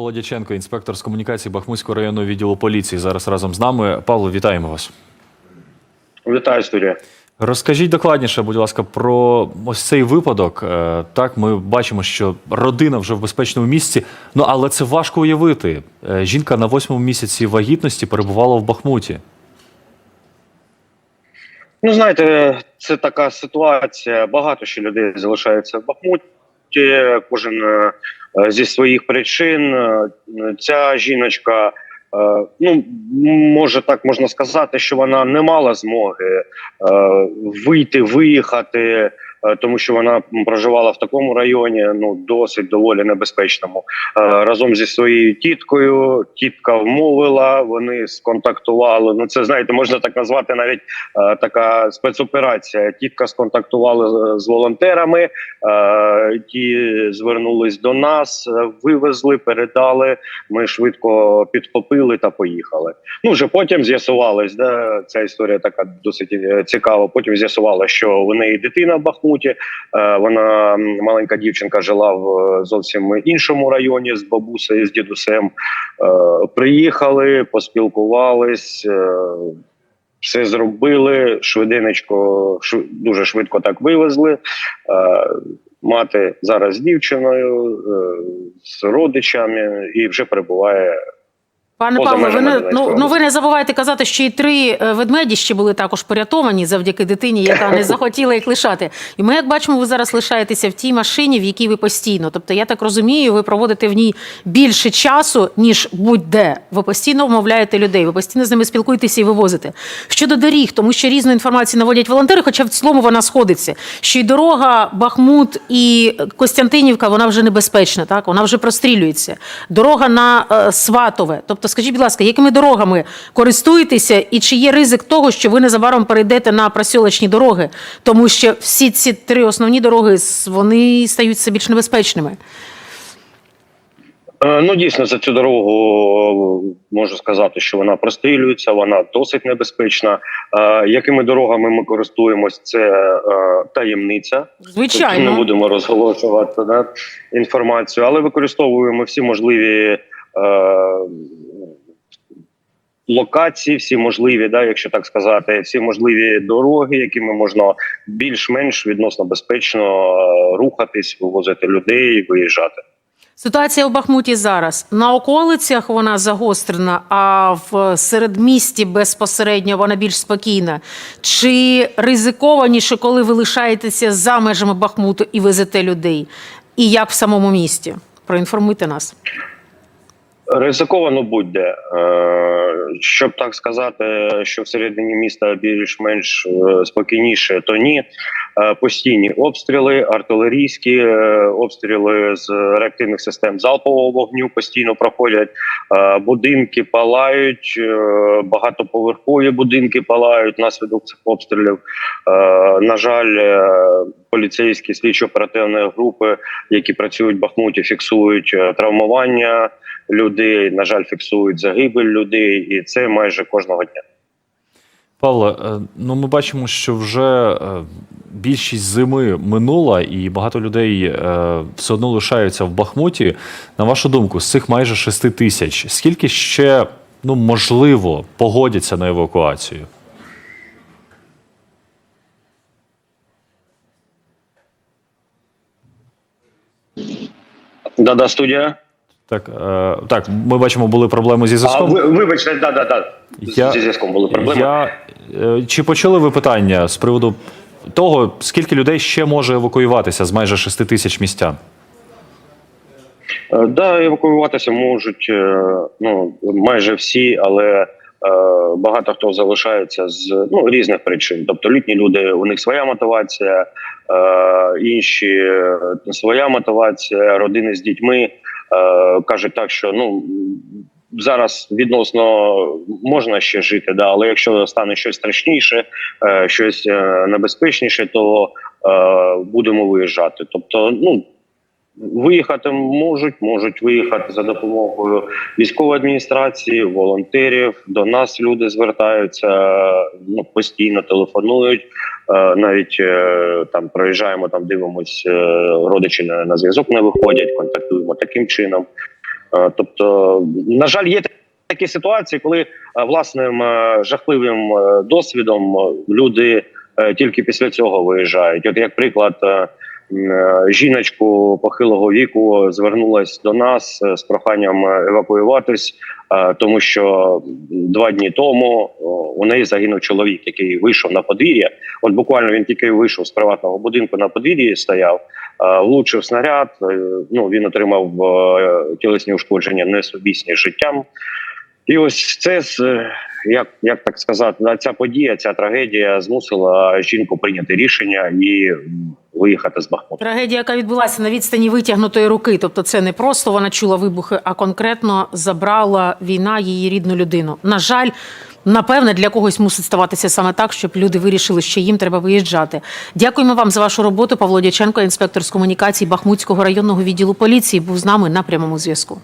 Павло Дяченко, інспектор з комунікації Бахмутського районного відділу поліції, зараз разом з нами. Павло, вітаємо вас. Вітаю студія. Розкажіть докладніше, будь ласка, про ось цей випадок. Е, Так, ми бачимо, що родина вже в безпечному місці. Ну але це важко уявити. Е, Жінка на восьмому місяці вагітності перебувала в Бахмуті. Ну знаєте, це така ситуація. Багато ще людей залишається в Бахмуті. Кожен е, зі своїх причин. Е, Ця жіночка, е, ну може так можна сказати, що вона не мала змоги е, вийти, виїхати. Е, Тому що вона проживала в такому районі, ну досить доволі небезпечному. Е, разом зі своєю тіткою. Тітка вмовила, вони сконтактували. Ну це знаєте, можна так назвати навіть е, така спецоперація. Тітка сконтактувала з волонтерами, ті звернулись до нас, вивезли, передали. Ми швидко підхопили та поїхали. Ну вже потім з'ясувалось, да, ця історія така досить цікава. Потім з'ясувала, що у неї дитина в Бахмуті. Е, Вона маленька дівчинка жила в е, зовсім іншому районі з бабусею, з дідусем. Е, Приїхали, поспілкувались. все зробили швиденечко, шв- дуже швидко так вивезли. Мати зараз з дівчиною, з родичами і вже перебуває. Пане Поза Павло, ви не, ну, ну ви не забувайте казати, що і три е, ведмеді ще були також порятовані завдяки дитині, яка не захотіла їх лишати. І ми, як бачимо, ви зараз лишаєтеся в тій машині, в якій ви постійно. Тобто, я так розумію, ви проводите в ній більше часу, ніж будь-де. Ви постійно вмовляєте людей, ви постійно з ними спілкуєтеся і вивозите. Щодо доріг, тому що різну інформацію наводять волонтери, хоча в цілому вона сходиться. Що й дорога Бахмут і Костянтинівка, вона вже небезпечна, так вона вже прострілюється. Дорога на е, Сватове. Тобто, скажіть, будь ласка, якими дорогами користуєтеся, і чи є ризик того, що ви незабаром перейдете на просьолочні дороги, тому що всі ці три основні дороги вони стають все більш небезпечними. Е, Ну, дійсно, за цю дорогу е, можу сказати, що вона прострілюється, вона досить небезпечна. Е, Якими дорогами ми користуємось, це е, таємниця. Тобто не будемо розголошувати да, інформацію, але використовуємо всі можливі е, локації, всі можливі, да, якщо так сказати, всі можливі дороги, якими можна більш-менш відносно безпечно е, рухатись, вивозити людей, виїжджати. Ситуація у Бахмуті зараз на околицях вона загострена, а в середмісті безпосередньо вона більш спокійна. Чи ризикованіше, коли ви лишаєтеся за межами Бахмуту і везете людей? І як в самому місті? Проінформуйте нас. Ризиковано будь-де. Е, Щоб так сказати, що всередині міста більш-менш е, спокійніше, то ні. Е, Постійні обстріли, артилерійські е, обстріли з реактивних систем залпового вогню постійно проходять. Е, Будинки палають, багатоповерхові будинки палають внаслідок цих обстрілів. На жаль, поліцейські слідчо-оперативні групи, які працюють в Бахмуті, фіксують травмування людей. На жаль, фіксують загибель людей, і це майже кожного дня. Павло, е, ну ми бачимо, що вже е, більшість зими минула, і багато людей е, все одно лишаються в Бахмуті. На вашу думку, з цих майже 6 тисяч, скільки ще ну можливо погодяться на евакуацію? Да-да, студія. Так, е, так, ми бачимо, були проблеми зі зв'язком. ви, вибачте, да, да, да. Я- Зі зв'язком були проблеми. Я, е, чи почули ви питання з приводу того, скільки людей ще може евакуюватися з майже 6 тисяч містян? Е, Да, евакуюватися можуть е, ну майже всі, але е, багато хто залишається з ну різних причин. Тобто літні люди у них своя мотивація, е, інші е, своя мотивація, родини з дітьми кажуть так, що ну. Зараз відносно можна ще жити, да, але якщо стане щось страшніше, е, щось е, небезпечніше, то е, будемо виїжджати. Тобто, ну Виїхати можуть, можуть виїхати за допомогою військової адміністрації, волонтерів. До нас люди звертаються ну постійно телефонують. Е, Навіть е, там проїжджаємо, там дивимось, е, родичі на, на зв'язок не виходять, контактуємо таким чином. Тобто, на жаль, є такі ситуації, коли власним жахливим досвідом люди тільки після цього виїжджають. От як приклад, жіночку похилого віку звернулась до нас е, з проханням е, евакуюватись, е, тому що два дні тому у неї загинув чоловік, який вийшов на подвір'я. От буквально він тільки вийшов з приватного будинку на подвір'ї, стояв, е, влучив снаряд. е, Ну він отримав е, тілесні ушкодження несумісні життям. І ось це е, як, як так сказати, ця подія, ця трагедія змусила жінку прийняти рішення і виїхати з Бахмута. Трагедія, яка відбулася на відстані витягнутої руки. Тобто, це не просто вона чула вибухи, а конкретно забрала війна її рідну людину. На жаль, напевне, для когось мусить ставатися саме так, щоб люди вирішили, що їм треба виїжджати. Дякуємо вам за вашу роботу. Павло Дяченко, інспектор з комунікацій Бахмутського районного відділу поліції, був з нами на прямому зв'язку.